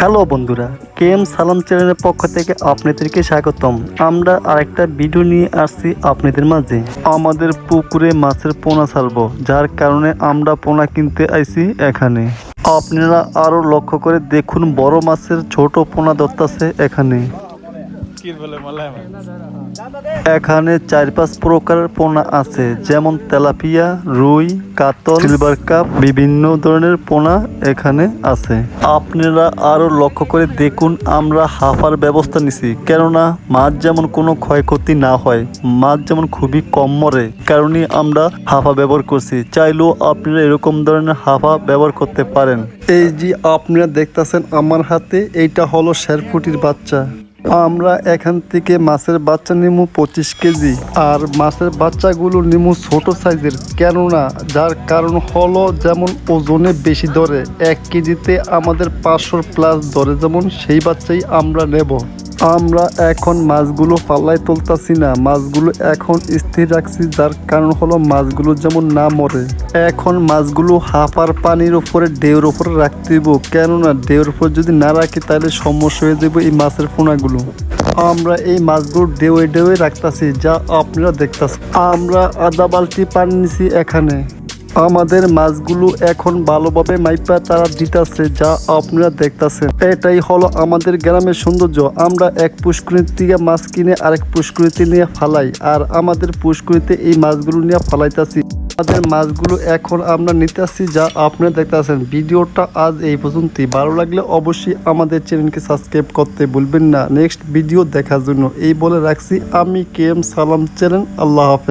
Hello বন্ধুরা K M সালাম চ্যানেলের পক্ষ থেকে আপনাদেরকে স্বাগতম। আমরা আরেকটা ভিডিও নিয়ে আসছি আপনাদের মাঝে। আমাদের পুকুরে মাছের পোনা ছাড়বো, যার কারণে আমরা পোনা কিনতে আইছি এখানে। আপনারা আরও লক্ষ্য করে দেখুন, বড় মাছের ছোট পোনা দত্তাছে এখানে। এখানে চার পাঁচ প্রকারের পোনা আছে, যেমন তেলাপিয়া, রুই, কাতল, সিলভার কাপ, বিভিন্ন ধরনের পোনা এখানে আছে। আপনারা আরও লক্ষ্য করে দেখুন, আমরা হাফার ব্যবস্থা নিছি। কেননা, মাছ যেমন কোনো ক্ষয়ক্ষতি না হয়, মাছ যেমন খুবই কম মরে, কারণে আমরা হাফা ব্যবহার করছি। চাইলেও আপনারা এরকম ধরনের হাফা ব্যবহার করতে পারেন। এই যে আপনারা দেখতেছেন আমার হাতে, এইটা হলো শেরফুটির বাচ্চা। আমরা এখান থেকে মাছের বাচ্চা নিমু পঁচিশ কেজি। আর মাছের বাচ্চাগুলো নিমু ছোট সাইজের। কেননা যার কারণ হলো যেমন ওজনে বেশি ধরে। এক কেজিতে আমাদের পাঁচশোর প্লাস ধরে যেমন সেই বাচ্চাই আমরা নেব। আমরা এখন মাছগুলো পাল্লায় তুলতাছি না, মাছগুলো এখন স্থির রাখছি, যার কারণ হলো মাছগুলো যেমন না মরে। এখন মাছগুলো হাফার পানির উপরে ঢেউর উপরে রাখতে হইব। কেননা ঢেউর উপর যদি না রাখি, তাহলে সমস্যা হয়ে যাবে এই মাছের পোনাগুলো। আমরা এই মাছগুলো ডেউয়ে ডেউয়ে রাখতাছি, যা আপনারা দেখতাছেন আমরা আধা বালতি পানি নিছি এখানে। আমাদের মাছগুলো এখন ভালোভাবে মাইপা তারা দিতেছে যা আপনারা দেখতাছেন। এটাই হলো আমাদের গ্রামের সৌন্দর্য। আমরা এক পুষ্করির থেকে মাছ কিনে আরেক পুষ্করিতে নিয়ে ফালাই আর আমাদের পুষ্করিতে এই মাছগুলো নিয়ে ফালাইতাছি। আমাদের মাছগুলো এখন আমরা নিতেছি যা আপনারা দেখতেছেন। ভিডিওটা আজ এই পর্যন্তই। ভালো লাগলে অবশ্যই আমাদের চ্যানেলকে সাবস্ক্রাইব করতে ভুলবেন না। নেক্সট ভিডিও দেখার জন্য এই বলে রাখছি। আমি কে এম সালাম চ্যানেল। আল্লাহ হাফেজ।